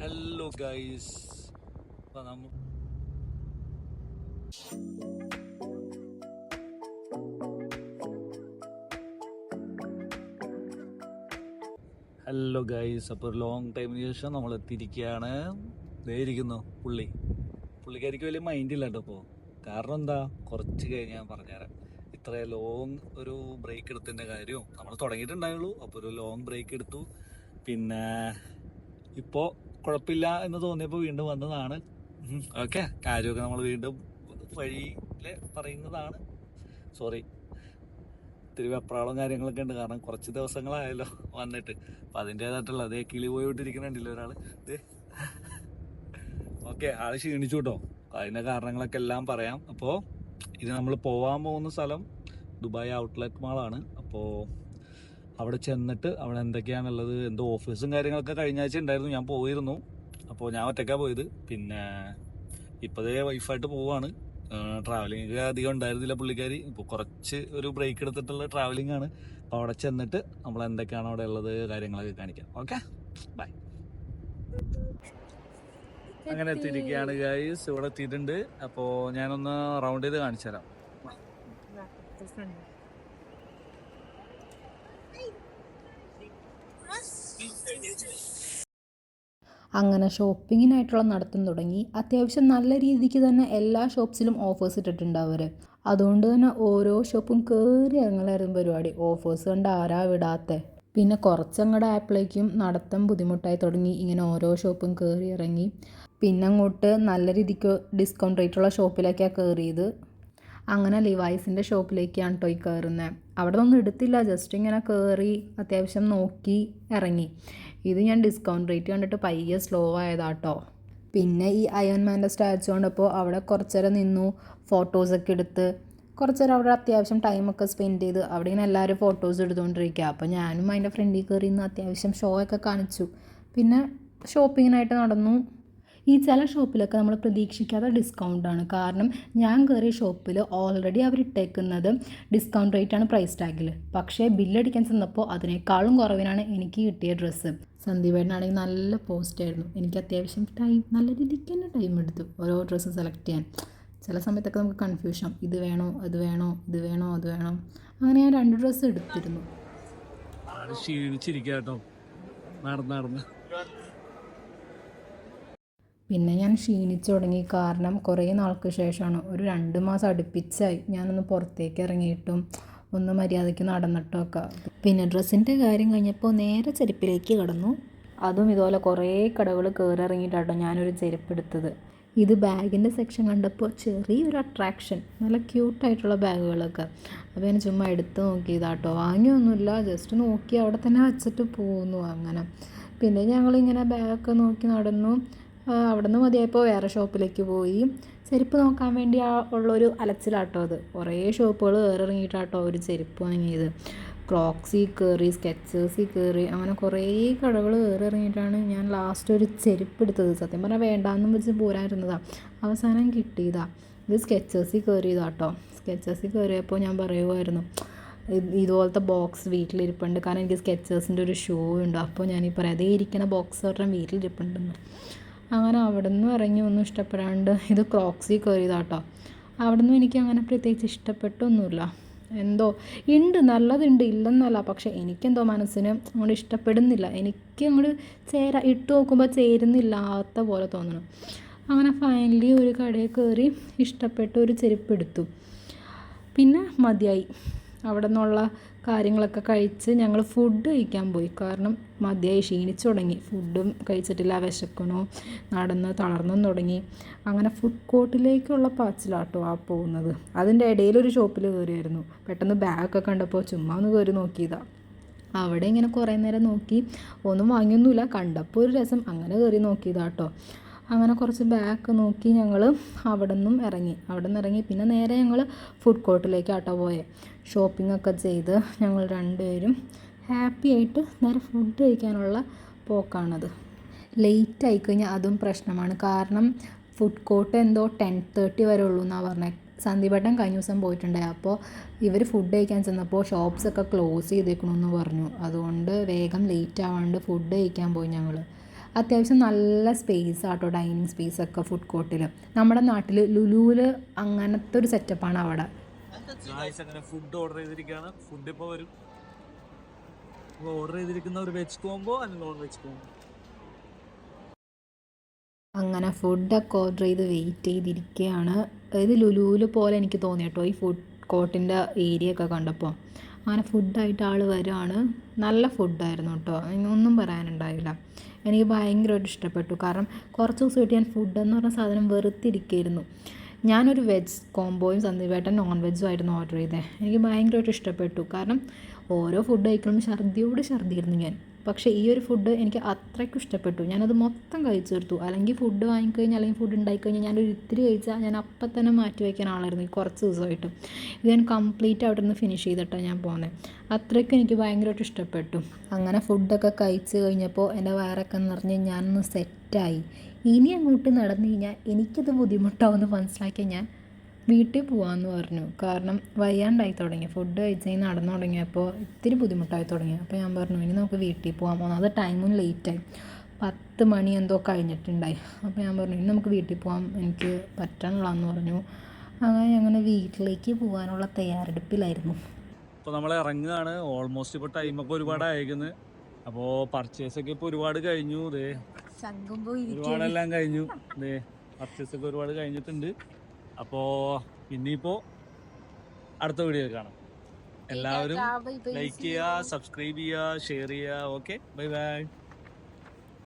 Hello guys hello guys അപ്പോൾ ഒരു long ടൈമിന് ശേഷം നമ്മൾ എത്തിയിരിക്കുകയാണ് ഇരിക്കുന്നു പുള്ളി. പുള്ളിക്കാരിക്ക് വലിയ മൈൻഡ് ഇല്ല കേട്ടോ ഇപ്പോൾ കാരണം എന്താ? കുറച്ച് കഴിഞ്ഞ് ഞാൻ പറഞ്ഞുതരാം. ഇത്ര ലോങ് ഒരു ബ്രേക്ക് എടുത്തതിന്റെ കാര്യവും നമ്മൾ തുടങ്ങിയിട്ടുണ്ടായുള്ളൂ. അപ്പോൾ ഒരു ലോങ് ബ്രേക്ക് എടുത്തു. പിന്നെ ഇപ്പോൾ കുഴപ്പമില്ല എന്ന് തോന്നിയപ്പോൾ വീണ്ടും വന്നതാണ്. ഓക്കെ. കാര്യമൊക്കെ നമ്മൾ വീണ്ടും വഴിയിൽ പറയുന്നതാണ്. സോറി ഇത്തിരി വെപ്രാളം കാര്യങ്ങളൊക്കെ ഉണ്ട്. കാരണം കുറച്ച് ദിവസങ്ങളായല്ലോ വന്നിട്ട്. അപ്പം അതിന്റേതായിട്ടുള്ള അതേ കിളി പോയി വിട്ടിരിക്കുന്നുണ്ടല്ലോ ഒരാൾ ഇത് ഓക്കെ ആൾ ക്ഷീണിച്ചു കേട്ടോ. അതിന്റെ കാരണങ്ങളൊക്കെ എല്ലാം പറയാം. അപ്പോൾ ഇത് നമ്മൾ പോകാൻ പോകുന്ന സ്ഥലം ദുബായ് ഔട്ട്ലെറ്റ് മാളാണ്. അപ്പോൾ അവിടെ ചെന്നിട്ട് അവിടെ എന്തൊക്കെയാണുള്ളത് എന്തോ ഓഫീസും കാര്യങ്ങളൊക്കെ കഴിഞ്ഞ ആഴ്ച ഉണ്ടായിരുന്നു ഞാൻ പോയിരുന്നു. അപ്പോൾ ഞാൻ ഒറ്റയ്ക്കാണ് പോയത്. പിന്നെ ഇപ്പോഴേ വൈഫായിട്ട് പോവാണ്. ട്രാവലിംഗ് അധികം ഉണ്ടായിരുന്നില്ല പുള്ളിക്കാരി. ഇപ്പോൾ കുറച്ച് ഒരു ബ്രേക്ക് എടുത്തിട്ടുള്ള ട്രാവലിംഗ് ആണ്. അപ്പോൾ അവിടെ ചെന്നിട്ട് നമ്മൾ എന്തൊക്കെയാണ് അവിടെ ഉള്ളത് കാര്യങ്ങളൊക്കെ കാണിക്കാം. ഓക്കെ ബൈ അങ്ങനെ എത്തിയിരിക്കുകയാണ് ഗായ്സ് ഇവിടെ എത്തിയിട്ടുണ്ട്. അപ്പോൾ ഞാനൊന്ന് റൗണ്ട് ചെയ്ത് കാണിച്ചു തരാം അങ്ങനെ ഷോപ്പിങ്ങിനായിട്ടുള്ള നടത്തം തുടങ്ങി. അത്യാവശ്യം നല്ല രീതിക്ക് തന്നെ എല്ലാ ഷോപ്സിലും ഓഫേഴ്സ് ഇട്ടിട്ടുണ്ട് അവർ അതുകൊണ്ട് തന്നെ ഓരോ ഷോപ്പും കയറി ഇറങ്ങലായിരുന്നു പരിപാടി. ഓഫേഴ്സ് കണ്ട് ആരാ വിടാത്തെ? പിന്നെ കുറച്ചങ്ങടെ ആയപ്പോഴേക്കും നടത്തം ബുദ്ധിമുട്ടായി തുടങ്ങി. ഇങ്ങനെ ഓരോ ഷോപ്പും കയറി ഇറങ്ങി. പിന്നെ അങ്ങോട്ട് നല്ല രീതിക്ക് ഡിസ്കൗണ്ട് റേറ്റുള്ള ഷോപ്പിലേക്കാണ് കയറിയത് അങ്ങനെ ലിവൈസിന്റെ ഷോപ്പിലേക്കാണ് കേട്ടോ ഈ കയറുന്നത് അവിടെ ഒന്നും എടുത്തില്ല. ജസ്റ്റ് ഇങ്ങനെ കയറി അത്യാവശ്യം നോക്കി ഇറങ്ങി. ഇത് ഞാൻ ഡിസ്കൗണ്ട് റേറ്റ് കണ്ടിട്ട് പയ്യെ സ്ലോ ആയതാട്ടോ. പിന്നെ ഈ അയൺമാന്റെ സ്റ്റാച്ചു കണ്ടപ്പോൾ അവിടെ കുറച്ചേരം നിന്നു ഫോട്ടോസൊക്കെ എടുത്ത്. കുറച്ചേരം അവിടെ അത്യാവശ്യം ടൈമൊക്കെ സ്പെൻഡ് ചെയ്ത്. അവിടെ ഇങ്ങനെ എല്ലാവരും ഫോട്ടോസ് എടുത്തുകൊണ്ടിരിക്കുക അപ്പോൾ ഞാനും അതിന്റെ ഫ്രണ്ടിൽ കയറി നിന്ന് അത്യാവശ്യം ഷോ ഒക്കെ കാണിച്ചു. പിന്നെ ഷോപ്പിങ്ങിനായിട്ട് നടന്നു. ഈ ചില ഷോപ്പിലൊക്കെ നമ്മൾ പ്രതീക്ഷിക്കാത്ത ഡിസ്കൗണ്ടാണ്. കാരണം ഞാൻ കയറിയ ഷോപ്പിൽ ഓൾറെഡി അവർ ഇട്ടേക്കുന്നത് ഡിസ്കൗണ്ട് റേറ്റാണ് പ്രൈസ് ടാഗിൽ പക്ഷേ ബില്ലടിക്കാൻ ചെന്നപ്പോൾ അതിനേക്കാളും കുറവിനാണ് എനിക്ക് കിട്ടിയ ഡ്രസ്സ് സന്ദീപേട്ടനാണെങ്കിൽ നല്ല പോസ്റ്റ് ആയിരുന്നു. എനിക്ക് അത്യാവശ്യം ടൈം നല്ല രീതിക്ക് തന്നെ ടൈം എടുത്തു ഓരോ ഡ്രസ്സ് സെലക്ട് ചെയ്യാൻ. ചില സമയത്തൊക്കെ നമുക്ക് കൺഫ്യൂഷൻ ഇത് വേണോ അത് വേണോ ഇത് വേണോ അത് വേണോ. അങ്ങനെ ഞാൻ രണ്ട് ഡ്രസ്സ് എടുത്തിരുന്നു. ആൾ ക്ഷീണിച്ചിരിക്കുക കേട്ടോ. നടന്ന് നടന്ന്. പിന്നെ ഞാൻ ക്ഷീണിച്ചു തുടങ്ങി. കാരണം കുറേ നാൾക്ക് ശേഷമാണ്. ഒരു രണ്ട് മാസം അടുപ്പിച്ചായി. ഞാനൊന്ന് പുറത്തേക്ക് ഇറങ്ങിയിട്ടും ഒന്ന് മര്യാദയ്ക്ക് നടന്നിട്ടൊക്കെ പിന്നെ ഡ്രസ്സിന്റെ കാര്യം കഴിഞ്ഞപ്പോൾ നേരെ ചെരുപ്പിലേക്ക് കടന്നു. അതും ഇതുപോലെ കുറേ കടകൾ കയറി ഇറങ്ങിയിട്ടാട്ടോ ഞാനൊരു ചെരുപ്പ് എടുത്തത്. ഇത് ബാഗിന്റെ സെക്ഷൻ കണ്ടപ്പോൾ ചെറിയൊരു അട്രാക്ഷൻ. നല്ല ക്യൂട്ടായിട്ടുള്ള ബാഗുകളൊക്കെ. അപ്പോൾ ഞാൻ ചുമ്മാ എടുത്ത് നോക്കിയതാട്ടോ. വാങ്ങിയൊന്നുമില്ല. ജസ്റ്റ് നോക്കി അവിടെ തന്നെ വെച്ചിട്ട് പോന്നു അങ്ങനെ. പിന്നെ ഞങ്ങളിങ്ങനെ ബാഗൊക്കെ നോക്കി നടന്നു. അവിടെ നിന്ന് മതിയായപ്പോൾ വേറെ ഷോപ്പിലേക്ക് പോയി. ചെരുപ്പ് നോക്കാൻ വേണ്ടി ആ ഉള്ളൊരു അലച്ചിലാട്ടോ അത്. കുറേ ഷോപ്പുകൾ കയറിറങ്ങിയിട്ടാട്ടോ ഒരു ചെരുപ്പ് വാങ്ങിയത്. ക്രോക്സി കയറി സ്കെച്ചേഴ്സി കയറി അങ്ങനെ കുറേ കടകൾ കയറി ഇറങ്ങിയിട്ടാണ് ഞാൻ ലാസ്റ്റ് ഒരു ചെരുപ്പ് എടുത്തത്. സത്യം പറഞ്ഞാൽ വേണ്ടാന്നും വെച്ച് പോരായിരുന്നതാണ് അവസാനം കിട്ടിയതാ. ഇത് സ്കെച്ചേഴ്സി കയറിയതാട്ടോ സ്കെച്ചേഴ്സി കയറിയപ്പോൾ ഞാൻ പറയുമായിരുന്നു ഇത് ഇതുപോലത്തെ ബോക്സ് വീട്ടിലിരിപ്പുണ്ട്. കാരണം എനിക്ക് സ്കെച്ചേഴ്സിന്റെ ഒരു ഷോ ഉണ്ട്. അപ്പോൾ ഞാൻ ഈ പറയാം അതേ ഇരിക്കുന്ന ബോക്സ് പറഞ്ഞാൽ വീട്ടിലിരിപ്പുണ്ടെന്ന്. അങ്ങനെ അവിടെ നിന്നും ഇറങ്ങി ഒന്നും ഇഷ്ടപ്പെടാണ്ട്. ഇത് ക്രോക്സി കയറിയതാട്ടോ. അവിടെ നിന്നും എനിക്ക് അങ്ങനെ പ്രത്യേകിച്ച് ഇഷ്ടപ്പെട്ടൊന്നുമില്ല. എന്തോ ഉണ്ട് നല്ലതുണ്ട് ഇല്ലെന്നല്ല. പക്ഷെ എനിക്കെന്തോ മനസ്സിന് അങ്ങോട്ട് ഇഷ്ടപ്പെടുന്നില്ല. എനിക്ക് അങ്ങോട്ട് ചേരാ ഇട്ട് നോക്കുമ്പോൾ ചേരുന്നില്ലാത്ത പോലെ തോന്നണം അങ്ങനെ ഫൈനലി ഒരു കടയിൽ കയറി ഇഷ്ടപ്പെട്ട ഒരു ചെരുപ്പ് എടുത്തു. പിന്നെ മതിയായി. അവിടെ നിന്നുള്ള കാര്യങ്ങളൊക്കെ കഴിച്ച് ഞങ്ങൾ ഫുഡ് കഴിക്കാൻ പോയി. കാരണം മതിയായി ക്ഷീണിച്ചു തുടങ്ങി ഫുഡും കഴിച്ചിട്ടില്ല വിശക്കണോ നടന്ന് തളർന്നും തുടങ്ങി. അങ്ങനെ ഫുഡ് കോർട്ടിലേക്കുള്ള പാച്ചിലാട്ടോ ആ പോകുന്നത്. അതിന്റെ ഇടയിലൊരു ഷോപ്പിൽ കയറിയായിരുന്നു പെട്ടെന്ന് ബാഗൊക്കെ കണ്ടപ്പോൾ ചുമ്മാ ഒന്ന് കയറി നോക്കിയതാണ് അവിടെ ഇങ്ങനെ കുറേ നേരം നോക്കി. ഒന്നും വാങ്ങിയൊന്നുമില്ല. കണ്ടപ്പോൾ ഒരു രസം. അങ്ങനെ കയറി നോക്കിയതാട്ടോ. അങ്ങനെ കുറച്ച് ബാക്ക് നോക്കി ഞങ്ങൾ അവിടെ നിന്നും ഇറങ്ങി. അവിടെ നിന്ന് ഇറങ്ങി. പിന്നെ നേരെ ഞങ്ങൾ ഫുഡ് കോർട്ടിലേക്ക് ആട്ടോ പോയെ. ഷോപ്പിംഗ് ഒക്കെ ചെയ്ത് ഞങ്ങൾ രണ്ടുപേരും ഹാപ്പി ആയിട്ട് നേരെ ഫുഡ് കഴിക്കാനുള്ള പോക്കാണത്. ലേറ്റ് ആയിക്കഴിഞ്ഞാൽ അതും പ്രശ്നമാണ്. കാരണം ഫുഡ് കോർട്ട് എന്തോ ടെൻ തേർട്ടി വരെ ഉള്ളൂ എന്നാണ് പറഞ്ഞത് സന്ദീപേട്ടൻ കഴിഞ്ഞ ദിവസം പോയിട്ടുണ്ടായി. അപ്പോൾ ഇവർ ഫുഡ് കഴിക്കാൻ ചെന്നപ്പോൾ ഷോപ്സ് ഒക്കെ ക്ലോസ് ചെയ്തേക്കണമെന്ന് പറഞ്ഞു. അതുകൊണ്ട് വേഗം ലേറ്റ് ആവാണ്ട് ഫുഡ് കഴിക്കാൻ പോയി ഞങ്ങൾ അത്യാവശ്യം നല്ല സ്പേസ് ആട്ടോ ഡൈനിങ് സ്പേസ് ഒക്കെ ഫുഡ് കോർട്ടിൽ നമ്മുടെ നാട്ടിൽ ലുലുവിൽ അങ്ങനത്തെ ഒരു സെറ്റപ്പാണ് അവിടെ. ഫുഡ് ഓർഡർ ചെയ്തിരിക്കുകയാണ് ഫുഡ് ഇപ്പോൾ വരും. ഓർഡർ ചെയ്തിരിക്കുന്ന ഒരു വെജ് കോംബോ അല്ലെങ്കിൽ നോൺ വെജ് കോംബോ അങ്ങനെ ഫുഡൊക്കെ ഓർഡർ ചെയ്ത് വെയിറ്റ് ചെയ്തിരിക്കുകയാണ് ഇത് ലുലുവിൽ പോലെ എനിക്ക് തോന്നി കേട്ടോ ഈ ഫുഡ് കോർട്ടിന്റെ ഏരിയ ഒക്കെ കണ്ടപ്പോൾ അങ്ങനെ ഫുഡായിട്ട് ആൾ വരുവാണ്. നല്ല ഫുഡായിരുന്നു കേട്ടോ. ഒന്നും പറയാനുണ്ടായില്ല. എനിക്ക് ഭയങ്കരമായിട്ട് ഇഷ്ടപ്പെട്ടു. കാരണം കുറച്ച് ദിവസമായിട്ട് ഞാൻ ഫുഡെന്ന് പറഞ്ഞ സാധനം വെറുത്തിരിക്കുകയായിരുന്നു ഞാനൊരു വെജ് കോംബോയും സന്ദീപേട്ടൻ നോൺ വെജും ആയിരുന്നു ഓർഡർ ചെയ്തത് എനിക്ക് ഭയങ്കരമായിട്ട് ഇഷ്ടപ്പെട്ടു. കാരണം ഓരോ ഫുഡ് കഴിക്കുമ്പോൾ ഛർദിയോട് ഛർദിയായിരുന്നു ഞാൻ. പക്ഷേ ഈ ഒരു ഫുഡ് എനിക്ക് അത്രയ്ക്കും ഇഷ്ടപ്പെട്ടു. ഞാനത് മൊത്തം കഴിച്ചു തീർത്തു. അല്ലെങ്കിൽ ഫുഡ് വാങ്ങിക്കഴിഞ്ഞാൽ അല്ലെങ്കിൽ ഫുഡ് ഉണ്ടായിക്കഴിഞ്ഞാൽ ഞാനൊരു ഇത്തിരി കഴിച്ചാൽ ഞാൻ അപ്പം തന്നെ മാറ്റി വയ്ക്കാൻ ആളായിരുന്നു ഈ കുറച്ച് ദിവസമായിട്ട്. ഇത് ഞാൻ കംപ്ലീറ്റ് അവിടെ നിന്ന് ഫിനിഷ് ചെയ്തിട്ടാണ് ഞാൻ പോകുന്നത് അത്രയ്ക്കും എനിക്ക് ഭയങ്കരമായിട്ട് ഇഷ്ടപ്പെട്ടു. അങ്ങനെ ഫുഡൊക്കെ കഴിച്ച് കഴിഞ്ഞപ്പോൾ എന്റെ വയറൊക്കെ നിറഞ്ഞ് ഞാനൊന്ന് സെറ്റായി ഇനി അങ്ങോട്ട് നടന്നു കഴിഞ്ഞാൽ എനിക്കത് ബുദ്ധിമുട്ടാവുമെന്ന് മനസ്സിലാക്കിയ ഞാൻ വീട്ടിൽ പോകാമെന്ന് പറഞ്ഞു. കാരണം വയ്യാണ്ടായി തുടങ്ങി. ഫുഡ് കഴിച്ച് നടന്നു തുടങ്ങിയപ്പോൾ ഇത്തിരി ബുദ്ധിമുട്ടായി തുടങ്ങി. അപ്പോൾ ഞാൻ പറഞ്ഞു ഇനി നമുക്ക് വീട്ടിൽ പോകാൻ പോകുന്നത് അത് ടൈമും ലേറ്റായി പത്ത് മണി എന്തോ കഴിഞ്ഞിട്ടുണ്ടായി. അപ്പോൾ ഞാൻ പറഞ്ഞു ഇനി നമുക്ക് വീട്ടിൽ പോകാം എനിക്ക് പറ്റണില്ലാന്ന് പറഞ്ഞു. അങ്ങനെ അങ്ങനെ വീട്ടിലേക്ക് പോകാനുള്ള തയ്യാറെടുപ്പിലായിരുന്നു. അപ്പോൾ നമ്മൾ ഇറങ്ങുകയാണ് ഓൾമോസ്റ്റ് ഇപ്പോൾ ടൈമൊക്കെ ഒരുപാട് അയക്കുന്നത് അപ്പോൾ പർച്ചേസ് ഒക്കെ ഇപ്പോൾ ഒരുപാട് കഴിഞ്ഞു. ദേ ഒരുപാടെല്ലാം കഴിഞ്ഞു. ദേ പർച്ചേസ് ഒക്കെ ഒരുപാട് കഴിഞ്ഞിട്ടുണ്ട്. അപ്പോൾ ഇനിയിപ്പോൾ അടുത്ത വീഡിയോ കാണാം. എല്ലാവരും ലൈക്ക് ചെയ്യുക സബ്സ്ക്രൈബ് ചെയ്യുക ഷെയർ ചെയ്യുക ഓക്കെ ബൈ ബൈ